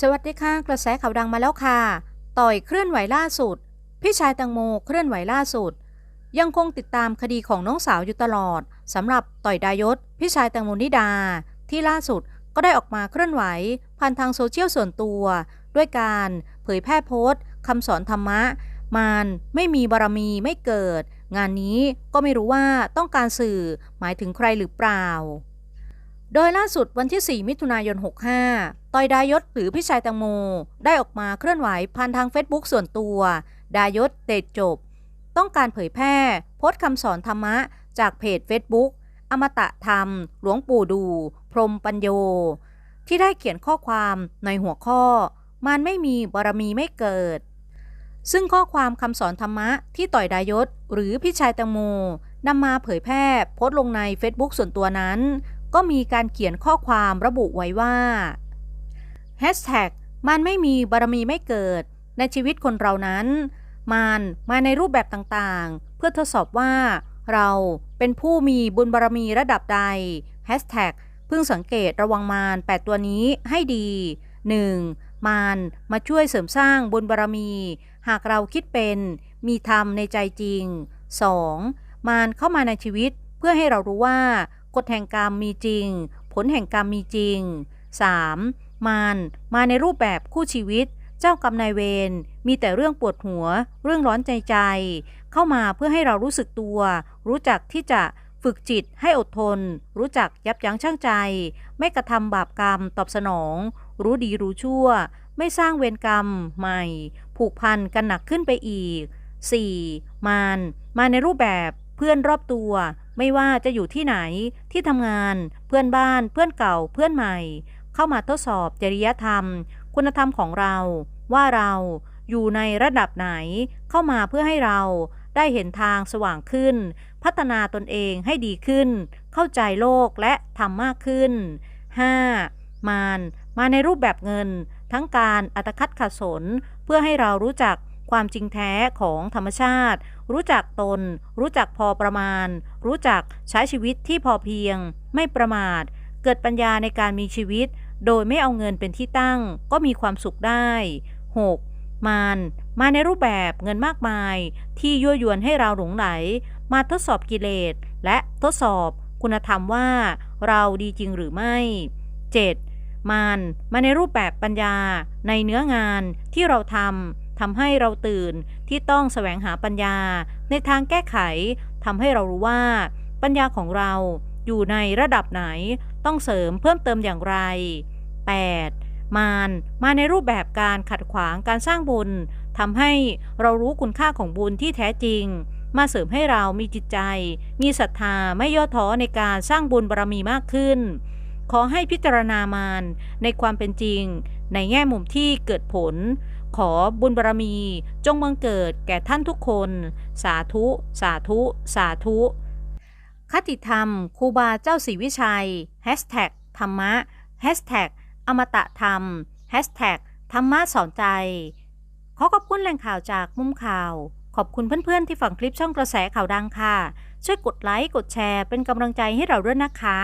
สวัสดีค่ะ กระแสข่าวดังมาแล้วค่ะ ต่อยเคลื่อนไหวล่าสุด พี่ชายตังโมเคลื่อนไหวล่าสุด ยังคงติดตามคดีของน้องสาวอยู่ตลอดสำหรับต่อยดายศ พี่ชายแตงโมนิดา ที่ล่าสุดก็ได้ออกมาเคลื่อนไหว ผ่านทางโซเชียลส่วนตัว ด้วยการเผยแพร่โพสต์คำสอนธรรมะ มารไม่มีบารมีไม่เกิด งานนี้ก็ไม่รู้ว่าต้องการสื่อหมายถึงใครหรือเปล่า โดยล่าสุดวันที่ 4 มิถุนายน 65 ต่อยดายศหรือพี่ชายแตงโม ได้ออกมาเคลื่อนไหวผ่านทาง Facebook ส่วนตัว ดายศเดชจบ ต้องการเผยแพร่ โพสต์คำสอนธรรมะ จากเพจ Facebook อมตะธรรม หลวงปู่ดู พรหมปัญโย ที่ได้เขียนข้อความในหัวข้อ มันไม่มีบารมีไม่เกิด ซึ่งข้อความคำสอนธรรมะที่ต่อยดายศ หรือพี่ชายแตงโมนำมาเผยแพร่โพสต์ลงใน Facebook ส่วนตัวนั้น ก็มีการเขียนข้อความระบุไว้ว่า Hashtag มันไม่มีบารมีไม่เกิด ในชีวิตคนเรานั้น มันมาในรูปแบบต่างๆ เพื่อทดสอบว่า เราเป็นผู้มีบุญบารมีระดับใด Hashtag เพิ่งสังเกตระวังมาร8ตัวนี้ให้ดี 1. มารมาช่วยเสริมสร้างบุญบารมี หากเราคิดเป็นมีธรรมในใจจริง 2. มารเข้ามาในชีวิตเพื่อให้เรารู้ว่ากฎแห่งกรรมมีจริง ผลแห่งกรรมมีจริง 3. มารมาในรูปแบบคู่ชีวิต เจ้ากรรมนายเวรมีแต่เรื่องปวดหัว เรื่องร้อนใจใจ เข้ามาเพื่อให้เรารู้สึกตัว รู้จักที่จะฝึกจิตให้อดทน รู้จักยับยั้งชั่งใจ ไม่กระทำบาปกรรมตอบสนอง รู้ดีรู้ชั่ว ไม่สร้างเวรกรรมใหม่ ผูกพันกันหนักขึ้นไปอีก 4. มารมาในรูปแบบเพื่อนรอบตัว ไม่ว่าจะอยู่ที่ไหนที่ทำงาน เพื่อนบ้าน เพื่อนเก่า เพื่อนใหม่ เข้ามาทดสอบจริยธรรม คุณธรรมของเรา ว่าเราอยู่ในระดับไหนเข้ามาเพื่อให้เราได้เห็นทางสว่างขึ้น พัฒนาตนเองให้ดีขึ้น เข้าใจโลกและทำมากขึ้น 5. มารมาในรูปแบบเงิน ทั้งการอัตคัดขัดสน เพื่อให้เรารู้จักความจริงแท้ของธรรมชาติ รู้จักตน รู้จักพอประมาณ รู้จักใช้ชีวิตที่พอเพียง ไม่ประมาท เกิดปัญญาในการมีชีวิต โดยไม่เอาเงินเป็นที่ตั้ง ก็มีความสุขได้ 6. มารมาในรูปแบบเงินมากมาย ที่ยั่วยวนให้เราหลงไหล มาทดสอบกิเลส และทดสอบคุณธรรมว่า เราดีจริงหรือไม่ 7. มารมาในรูปแบบปัญญา ในเนื้องานที่เราทำทำให้เราตื่นที่ต้องแสวงหาปัญญา ในทางแก้ไขทำให้เรารู้ว่า ปัญญาของเราอยู่ในระดับไหน ต้องเสริมเพิ่มเติมอย่างไร 8. มารมาในรูปแบบการขัดขวางการสร้างบุญทำให้เรารู้คุณค่าของบุญที่แท้จริง มาเสริมให้เรามีจิตใจ มีศรัทธาไม่ย่อท้อในการสร้างบุญบารมีมากขึ้น ขอให้พิจารณามารในความเป็นจริง ในแง่มุมที่เกิดผล ขอบุญบารมี จงบังเกิดแก่ท่านทุกคน สาธุ สาธุ สาธุ คติธรรมครูบาเจ้าศรีวิชัยธรรมะอมตะธรรมธรรมะสอนใจ ขอขอบคุณแหล่งข่าวจากมุมข่าว ขอบคุณเพื่อนๆที่ฟังคลิปช่องกระแสข่าวดังค่ะ ช่วยกดไลค์ กดแชร์เป็นกำลังใจให้เราด้วยนะคะ